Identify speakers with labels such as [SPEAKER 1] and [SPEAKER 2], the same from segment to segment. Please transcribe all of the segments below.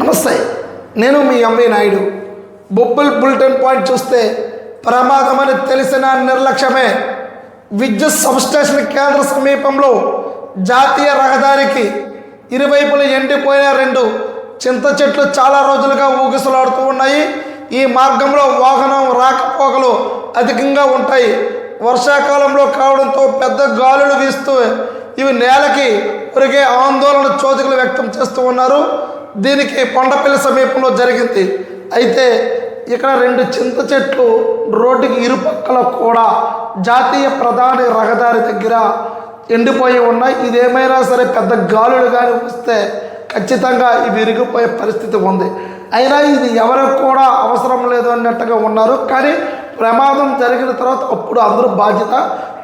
[SPEAKER 1] నమస్తే నేను మీ M V Naidu. Bubble bulletin point చూస్తే ప్రమాదమని తెలిసిన నిర్లక్ష్యమే. విద్యుత్ సబ్స్టేషన్ కేంద్ర సమీపంలో జాతీయ రహదారికి ఇరువైపులు ఎండిపోయిన రెండు చింత చెట్లు చాలా రోజులుగా ఊగిసలాడుతూ ఉన్నాయి. ఈ మార్గంలో వాహనం రాకపోకలు అధికంగా ఉంటాయి. వర్షాకాలంలో కావడంతో పెద్ద గాలులు వీస్తూ ఇవి నేలకి ఒరిగే ఆందోళన చోదికలు వ్యక్తం చేస్తూ ఉన్నారు. దీనికి కొండపల్లి సమీపంలో జరిగింది. అయితే ఇక్కడ రెండు చింత చెట్లు రోడ్డుకి ఇరుపక్కల కూడా జాతీయ ప్రధాన రహదారి దగ్గర ఎండిపోయి ఉన్నాయి. ఇదేమైనా సరే పెద్ద గాలులు కానీ వస్తే ఖచ్చితంగా ఇవి విరిగిపోయే పరిస్థితి ఉంది. అయినా ఇది ఎవరికి కూడా అవసరం లేదు అన్నట్టుగా ఉన్నారు. కానీ ప్రమాదం జరిగిన తర్వాత అప్పుడు అందరూ బాధ్యత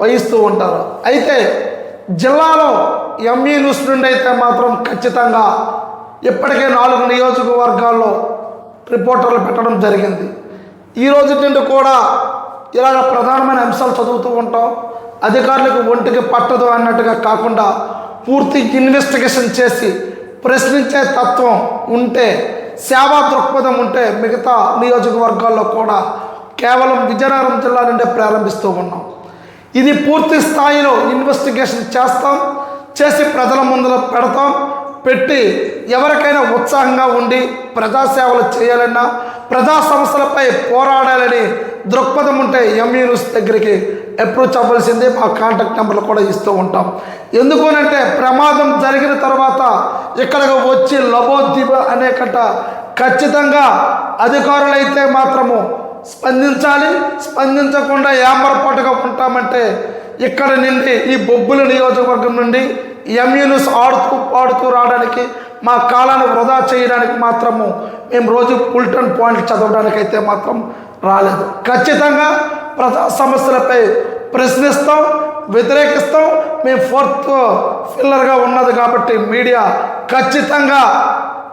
[SPEAKER 1] వహిస్తూ ఉంటారు. అయితే జిల్లాలో ఎంఈ న్యూస్ నుండి అయితే మాత్రం ఖచ్చితంగా ఇప్పటికే నాలుగు నియోజకవర్గాల్లో రిపోర్టర్లు పెట్టడం జరిగింది. ఈ రోజు నుండి కూడా ఇలాగ ప్రధానమైన అంశాలు చదువుతూ ఉంటాం. అధికారులకు ఒంటికి పట్టదు అన్నట్టుగా కాకుండా పూర్తి ఇన్వెస్టిగేషన్ చేసి ప్రశ్నించే తత్వం ఉంటే సేవా దృక్పథం ఉంటే మిగతా నియోజకవర్గాల్లో కూడా కేవలం విజయనగరం జిల్లా నుండే ప్రారంభిస్తూ ఉన్నాం. ఇది పూర్తి స్థాయిలో ఇన్వెస్టిగేషన్ చేస్తాం. చేసి ప్రజల ముందులో పెడతాం. పెట్టి ఎవరికైనా ఉత్సాహంగా ఉండి ప్రజాసేవలు చేయాలన్నా ప్రజా సమస్యలపై పోరాడాలని దృక్పథం ఉంటే ఎంఈ న్యూస్ దగ్గరికి అప్రోచ్ అవ్వాల్సిందే మా కాంటాక్ట్ నెంబర్లు కూడా ఇస్తూ ఉంటాం. ఎందుకనంటే ప్రమాదం జరిగిన తర్వాత ఇక్కడికి వచ్చి లబోద్వీప అనే కట్ట ఖచ్చితంగా అధికారులైతే మాత్రము స్పందించాలి. స్పందించకుండా ఏమరపాటుగా ఉంటామంటే ఇక్కడ నుండి ఈ బొబ్బుల నియోజకవర్గం నుండి ఎంయూనిస్ ఆడుతూ పాడుతూ రావడానికి మా కాలాన్ని వృధా చేయడానికి మాత్రము మేము రోజు పుల్టన్ పాయింట్ చదవడానికి అయితే మాత్రం రాలేదు. ఖచ్చితంగా ప్రజా సమస్యలపై ప్రశ్నిస్తాం వ్యతిరేకిస్తాం. మేము ఫోర్త్ ఫిల్లర్గా ఉన్నది కాబట్టి మీడియా ఖచ్చితంగా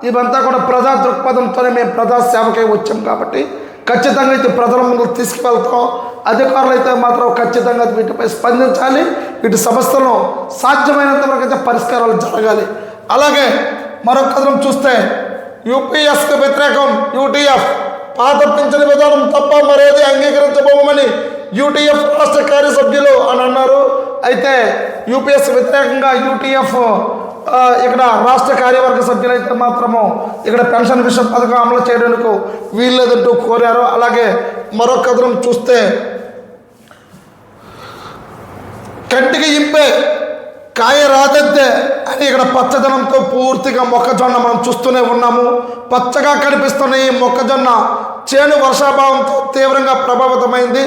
[SPEAKER 1] ఇవంతా కూడా ప్రజా దృక్పథంతోనే మేము ప్రజా సేవకై వచ్చాం కాబట్టి ఖచ్చితంగా అయితే ప్రజల ముందు తీసుకువెళ్తాం. అధికారులు అయితే మాత్రం ఖచ్చితంగా వీటిపై స్పందించాలి. వీటి సమస్యలను సాధ్యమైనంత వరకు అయితే పరిష్కారాలు జరగాలి. అలాగే మరొక కథనం చూస్తే యూపీఎస్కి వ్యతిరేకం యూటీఎఫ్. పాత పింఛన్ విధానం తప్ప మరేది అంగీకరించబోమని యూటీఎఫ్ రాష్ట్ర కార్యసభ్యులు అని అన్నారు. అయితే యూపీఎస్ వ్యతిరేకంగా యూటీఎఫ్ ఇక్కడ రాష్ట్ర కార్యవర్గ సభ్యులైతే మాత్రము ఇక్కడ పెన్షన్ విషయం పథకం అమలు చేయడానికి వీల్లేదంటూ కోరారు. అలాగే మరొక కథనం చూస్తే కంటికి ఇంపే కాయ రాదద్దే అని ఇక్కడ పచ్చదనంతో పూర్తిగా మొక్కజొన్న మనం చూస్తూనే ఉన్నాము. పచ్చగా కనిపిస్తున్న ఈ మొక్కజొన్న చేను వర్షాభావంతో తీవ్రంగా ప్రభావితమైంది.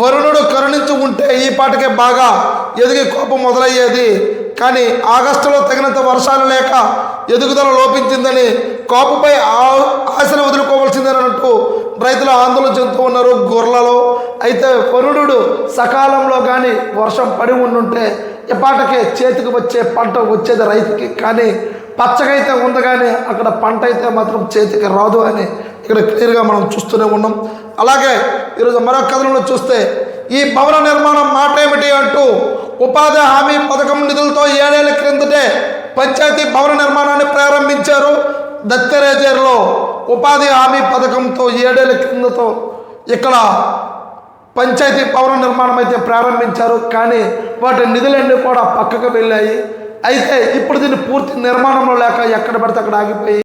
[SPEAKER 1] వరుణుడు కరుణించి ఉంటే ఈ పాటకే బాగా ఎదిగి కోపం మొదలయ్యేది కానీ ఆగస్టులో తగినంత వర్షాలు లేక ఎదుగుదల లోపించిందని కాపుపై ఆ- ఆశను వదులుకోవాల్సిందని అన్నట్టు రైతులు ఆందోళన చెందుతూ ఉన్నారు గొర్రెలలో. అయితే వరుణుడు సకాలంలో కానీ వర్షం పడి ఉండుంటే ఎపాటకే చేతికి వచ్చే పంట వచ్చేది రైతుకి. కానీ పచ్చగైతే ఉంది కానీ అక్కడ పంట అయితే మాత్రం చేతికి రాదు అని ఇక్కడ క్లియర్గా మనం చూస్తూనే ఉన్నాం. అలాగే ఈరోజు మరొక కథనంలో చూస్తే ఈ భవన నిర్మాణం మాట ఏమిటి అంటూ ఉపాధి హామీ పథకం నిధులతో ఏడేళ్ళ క్రిందటే పంచాయతీ భవన నిర్మాణాన్ని ప్రారంభించారు. దత్తరేజర్లో ఉపాధి హామీ పథకంతో ఏడేళ్ళ క్రిందతో ఇక్కడ పంచాయతీ భవన నిర్మాణం అయితే ప్రారంభించారు. కానీ వాటి నిధులన్నీ కూడా పక్కకు వెళ్ళాయి. అయితే ఇప్పుడు దీన్ని పూర్తి నిర్మాణంలో లేక ఎక్కడ పడితే అక్కడ ఆగిపోయి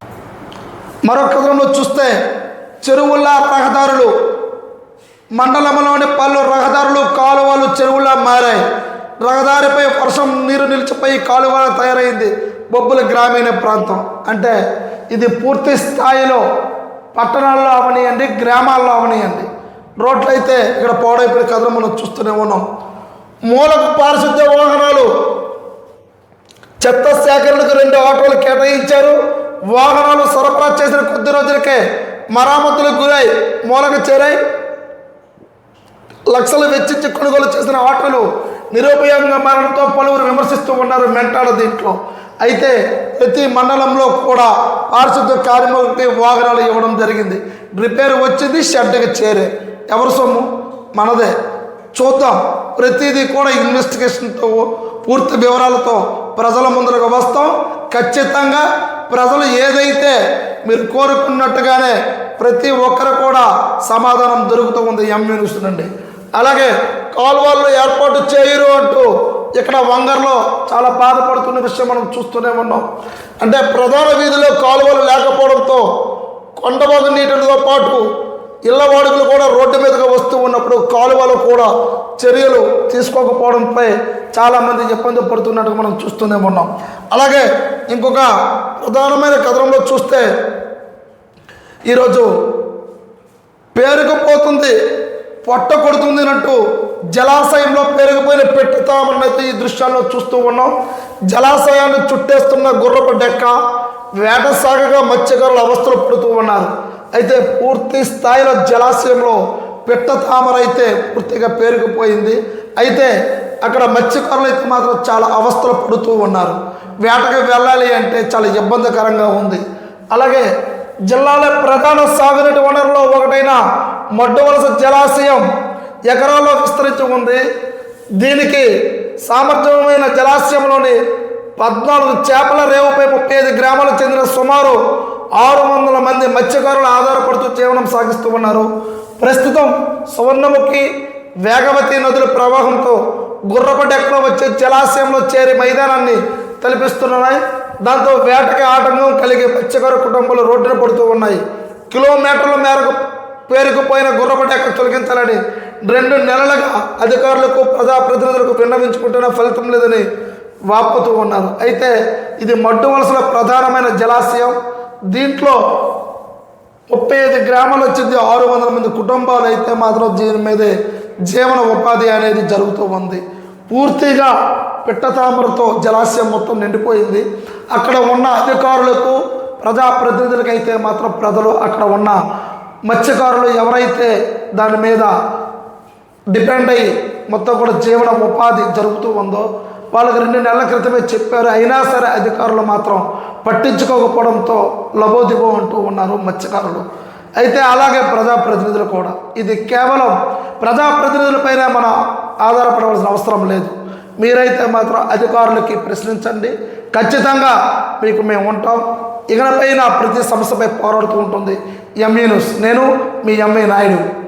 [SPEAKER 1] మరొక కథనంలో చూస్తే చెరువుల రహదారులు మండలంలోని పలు రహదారులు కాలువలు చెరువులా మారాయి. రహదారిపై వర్షం నీరు నిలిచిపోయి కాలువ తయారైంది బొబ్బుల గ్రామీణ ప్రాంతం. అంటే ఇది పూర్తి స్థాయిలో పట్టణాల్లో అవనియండి గ్రామాల్లో అవనియండి. రోడ్లు అయితే ఇక్కడ పాడైపోయిన కథలు మనం చూస్తూనే ఉన్నాం. మూలకు పారిశుద్ధ్య వాహనాలు చెత్త సేకరణకు రెండు ఆటోలు కేటాయించారు. వాహనాలు సరఫరా చేసిన కొద్ది రోజులకే మరామతులకు గురై మూలకు చేరాయి. లక్షలు వెచ్చించి కొనుగోలు చేసిన ఆటోలు నిరుపయోగంగా మారడంతో పలువురు విమర్శిస్తూ ఉన్నారు మెంటాడ దీంట్లో. అయితే ప్రతి మండలంలో కూడా పారిశుద్ధ్య కార్మికులకి వాహనాలు ఇవ్వడం జరిగింది. రిపేర్ వచ్చింది షెడ్కి చేరే. ఎవరి సొమ్ము? మనదే. చూద్దాం. ప్రతిదీ కూడా ఇన్వెస్టిగేషన్తో పూర్తి వివరాలతో ప్రజల ముందుకు వస్తాం. ఖచ్చితంగా ప్రజలు ఏదైతే మీరు కోరుకున్నట్టుగానే ప్రతి ఒక్కరు కూడా సమాధానం దొరుకుతూ ఉంది. ఎంఎన్ నుండి. అలాగే కాలువల్లో ఏర్పాటు చేయరు అంటూ ఇక్కడ వంగర్లో చాలా బాధపడుతున్న విషయం మనం చూస్తూనే ఉన్నాం. అంటే ప్రధాన వీధిలో కాలువలు లేకపోవడంతో కొండబాగు నీటితో పాటు ఇళ్ళ వాడుకలు కూడా రోడ్డు మీదగా వస్తూ ఉన్నప్పుడు కాలువలు కూడా చర్యలు తీసుకోకపోవడంపై చాలామంది ఇబ్బంది పడుతున్నట్టు మనం చూస్తూనే ఉన్నాం. అలాగే ఇంకొక ప్రధానమైన కథనంలో చూస్తే ఈరోజు పేరుకుపోతుంది పొట్ట కొడుతుందినట్టు జలాశయంలో పెరిగిపోయిన పెట్టుతామన్నైతే ఈ దృశ్యాల్లో చూస్తూ ఉన్నాం. జలాశయాన్ని చుట్టేస్తున్న గుర్రపు డెక్క వేట సాగగా మత్స్యకారులు అవస్థలు పడుతూ ఉన్నారు. అయితే పూర్తి స్థాయిలో జలాశయంలో పిట్ట తామర అయితే పూర్తిగా పేరుకుపోయింది. అయితే అక్కడ మత్స్యకారులు అయితే మాత్రం చాలా అవస్థలు పడుతూ ఉన్నారు. వేటకు వెళ్ళాలి అంటే చాలా ఇబ్బందికరంగా ఉంది. అలాగే జిల్లాలో ప్రధాన సాగునీటి వనరులో ఒకటైన మొట్టవలస జలాశయం ఎకరాల్లో విస్తరించి ఉంది. దీనికి సామర్థ్యమైన జలాశయంలోని పద్నాలుగు చేపల రేవుపై ముప్పై ఐదు గ్రామాలకు చెందిన సుమారు ఆరు వందల మంది మత్స్యకారులు ఆధారపడుతూ జీవనం సాగిస్తూ ఉన్నారు. ప్రస్తుతం సువర్ణముఖి వేగవతి నదుల ప్రవాహంతో గుర్రపడెక్కలో వచ్చే జలాశయంలో చేరి మైదానాన్ని తలపిస్తున్నాయి. దాంతో వేటకి ఆటంకం కలిగి మత్స్యకారు కుటుంబాలు రోడ్డున పడుతూ ఉన్నాయి. కిలోమీటర్ల మేరకు పేరుకుపోయిన గుర్రపు తొలగించాలని రెండు నెలలుగా అధికారులకు ప్రజాప్రతినిధులకు విన్నవించుకుంటున్న ఫలితం లేదని వాపుతూ ఉన్నారు. అయితే ఇది మడ్డు వలసల ప్రధానమైన జలాశయం. దీంట్లో ముప్పై ఐదు గ్రామాలు వచ్చింది. ఆరు వందల మంది కుటుంబాలు అయితే మాత్రం దీని మీదే జీవన ఉపాధి అనేది జరుగుతూ ఉంది. పూర్తిగా పిట్టతామరతో జలాశయం మొత్తం నిండిపోయింది. అక్కడ ఉన్న అధికారులకు ప్రజాప్రతినిధులకైతే అయితే మాత్రం ప్రజలు అక్కడ ఉన్న మత్స్యకారులు ఎవరైతే దాని మీద డిపెండ్ అయ్యి మొత్తం కూడా జీవన ఉపాధి జరుగుతూ ఉందో వాళ్ళకి రెండు నెలల క్రితమే చెప్పారు. అయినా సరే అధికారులు మాత్రం పట్టించుకోకపోవడంతో లబోదిబో అంటూ ఉన్నారు మత్స్యకారులు. అయితే అలాగే ప్రజాప్రతినిధులు కూడా. ఇది కేవలం ప్రజాప్రతినిధులపైన మనం ఆధారపడవలసిన అవసరం లేదు. మీరైతే మాత్రం అధికారులకి ప్రశ్నించండి. ఖచ్చితంగా మీకు మేము ఉంటాం. ఇకనపైన ప్రతి సమస్యపై పోరాడుతూ ఉంటుంది. ఎంఈ న్యూస్ నేను మీ ఎంఏ నాయుడు.